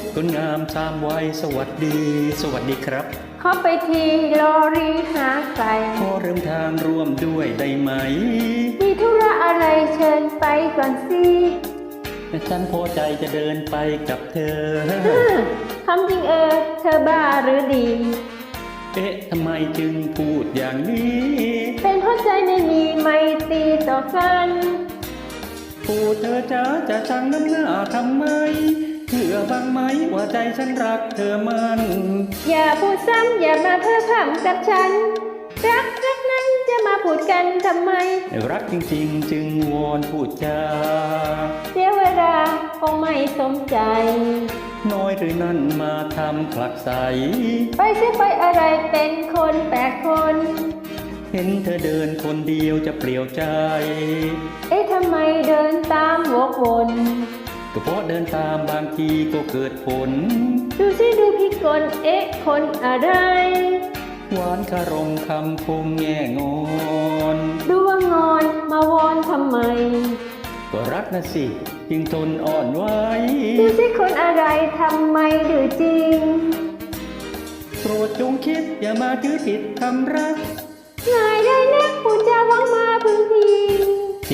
บคนงามสามวัยสวัสดี สวัสดีครับเข้าไปทีลอรีหาไก่ขอเริ่มทางร่วมด้วยได้ไหม มีธุระอะไรเชิญไปก่อนสิฉันพอใจจะเดินไปกับเธอฮึ่มคำจริงเออ เธอบ้าหรือดี เอ๊ะทำไมจึงพูดอย่างนี้ เป็นเพราะใจไม่มีไมตรีต่อกันพูดเธอจ้าจะชังน้ำหน้าทำไม เชื่อบ้างไหมว่าใจฉันรักเธอมัน อย่าพูดซ้ำอย่ามาเพ้อพร่ำกับฉัน รักรักนั้นจะมาพูดกันทำไม รักจริง ๆ จึงวอนพูดจาเสียเวลาคงไม่สมใจ น้อยหรือนั่นมาทำผลักใส ไปเสียไปอะไรเป็นคนแปลกคน เห็นเธอเดินคนเดียวจะเปลี่ยวใจ เอ๊ะทำไมเดินตามวกวน ก็เพราะเดินตามบางทีก็เกิดผล ดูสิดูพี่กลเอ๊ะคนอะไร หวานคารมคำคมแง่งอนดูว่างอนมาวอนทำไม ก็รักนะสิจึงทนอ่อนไหวดูสิคนอะไรทำไมดื้อจริง โปรดจงคิดอย่ามาถือผิดคำรักง่ายได้นัก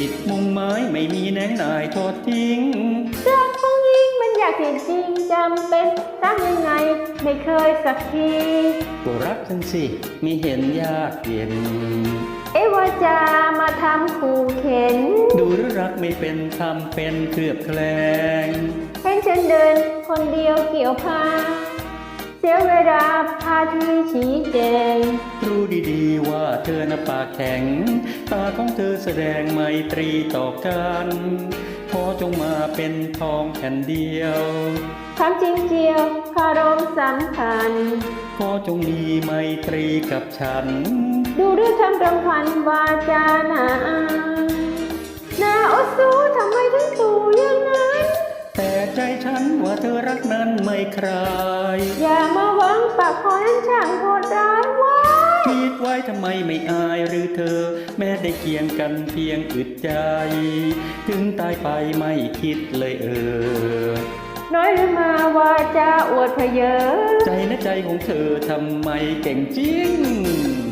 ผิดมุมไม้ไม่มีแหนงนายทอดทิ้ง รักของยิงมันอยากเห็นจริงจำเป็นรักยังไงไม่เคยสักทีก็รักฉันสิมีเห็นยากเย็น เอ๊ะว่าจะมาทำขู่เข็น ดูหรือรักไม่เป็นทำเป็นเคลือบแคลง เห็นฉันเดินคนเดียวเกี่ยวพา เสียเวลาพาที่ชี้แจงรู้ดีๆว่าเธอน่ะปากแข็ง ตาของเธอแสดงไมตรีต่อกันขอจงมาเป็นทองแผ่นเดียวคำจริงเจียวคารมสำคัญขอจงมีไมตรีกับฉัน ดูด้วยคำรำพันวาจาหนาอายนา ฉันว่าเธอรักนั้นไม่คลาย อย่ามาหวังปากคอนั้นช่างโหดร้ายไว้คิดไว้ทำไมไม่อายหรือเธอ แม้ได้เคียงกันเพียงอึดใจ ถึงตายไปไม่คิดเลยเออ น้อยหรือมาว่าจะอวดเพเยอ ใจนะใจของเธอทำไมเก่งจริง